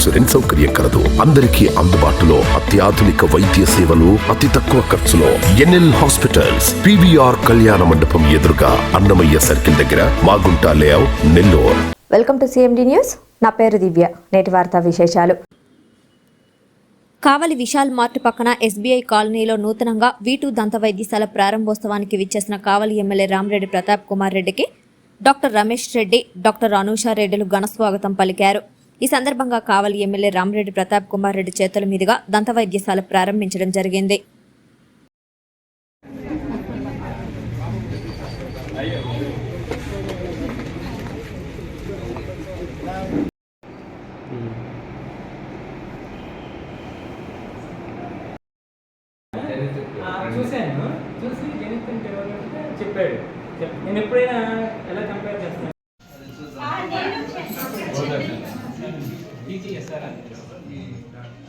Insurance సౌకర్యం కలదు. అందరికీ అందుబాటులో అత్యాధునిక వైద్య సేవలు అతి తక్కువ ఖర్చులో ఎన్ఎల్ హాస్పిటల్స్ పివిఆర్ కళ్యాణ మండపం ఎదురుగా అన్నమయ్య సర్కిల్ దగ్గర Magunta layout Nellore. Welcome to CMD news నా పేరు దివ్య. నేటి వార్తా విశేషాలు. కావలి విశాల్ మార్ట్ పక్కన ఎస్బీఐ కాలనీలో నూతనంగా వీటూ దంత వైద్యశాల ప్రారంభోత్సవానికి విచ్చేసిన కావలి ఎమ్మెల్యే రామరెడ్డి ప్రతాప్ కుమార్ రెడ్డికి డాక్టర్ రమేష్ రెడ్డి డాక్టర్ అనూషా రెడ్డిలు ఘనస్వాగతం పలికారు. ఈ సందర్భంగా కావలి ఎమ్మెల్యే రామరెడ్డి ప్రతాప్ కుమార్ రెడ్డి చేతుల మీదుగా దంత వైద్యశాల ప్రారంభించడం జరిగింది. చూశాను. చూసి జనిత్ చెప్పాడు. నేను ఎప్పుడైనా ఎలా కంపేర్ చేస్తాను? ఎస్ఆర్ఎం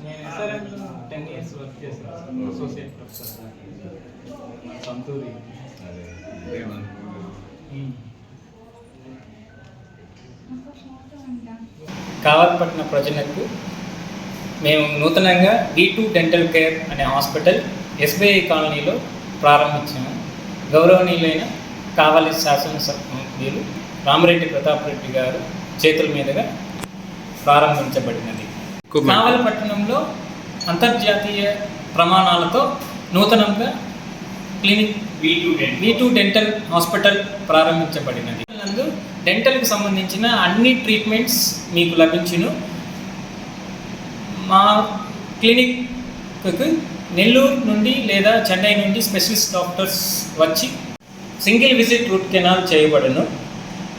నేను ఎస్ఆర్ఎం టెన్ ఇయర్స్ వర్క్ చేశాను అసోసియేట్ ప్రొఫెసర్ సంతూరి. కావల్పట్నం ప్రజలకు మేము నూతనంగా డి టూ డెంటల్ కేర్ అనే హాస్పిటల్ ఎస్బీఐ కాలనీలో ప్రారంభించాము. గౌరవనీయులైన కావలి శాసనసభ్యులు రామరెడ్డి ప్రతాప్ రెడ్డి గారు చేతుల మీదుగా ప్రారంభించబడినది. కావలిపట్టణంలో అంతర్జాతీయ ప్రమాణాలతో నూతనంగా clinic V two dental hospital ప్రారంభించబడినది. నందు డెంటల్కి సంబంధించిన అన్ని ట్రీట్మెంట్స్ మీకు లభించును. మా క్లినిక్కి నెల్లూరు నుండి లేదా చెన్నై నుండి స్పెషలిస్ట్ డాక్టర్స్ వచ్చి సింగిల్ విజిట్ రూట్ కెనాల్ చేయబడును.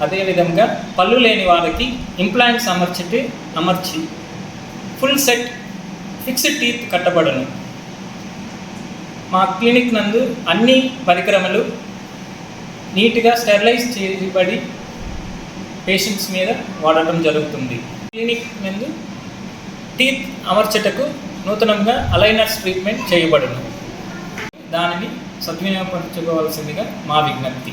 అదేవిధంగా పళ్ళు లేని వారికి ఇంప్లాంట్స్ అమర్చితే అమర్చి ఫుల్ సెట్ ఫిక్స్డ్ టీత్ కట్టబడును. మా క్లినిక్ నందు అన్ని పరికరములు నీట్గా స్టెరిలైజ్ చేయబడి పేషెంట్స్ మీద వాడటం జరుగుతుంది. క్లినిక్ నందు టీత్ అమర్చటకు నూతనంగా అలైనర్స్ ట్రీట్మెంట్ చేయబడును. దానిని సద్వినియోగపరచుకోవాల్సిందిగా మా విజ్ఞప్తి.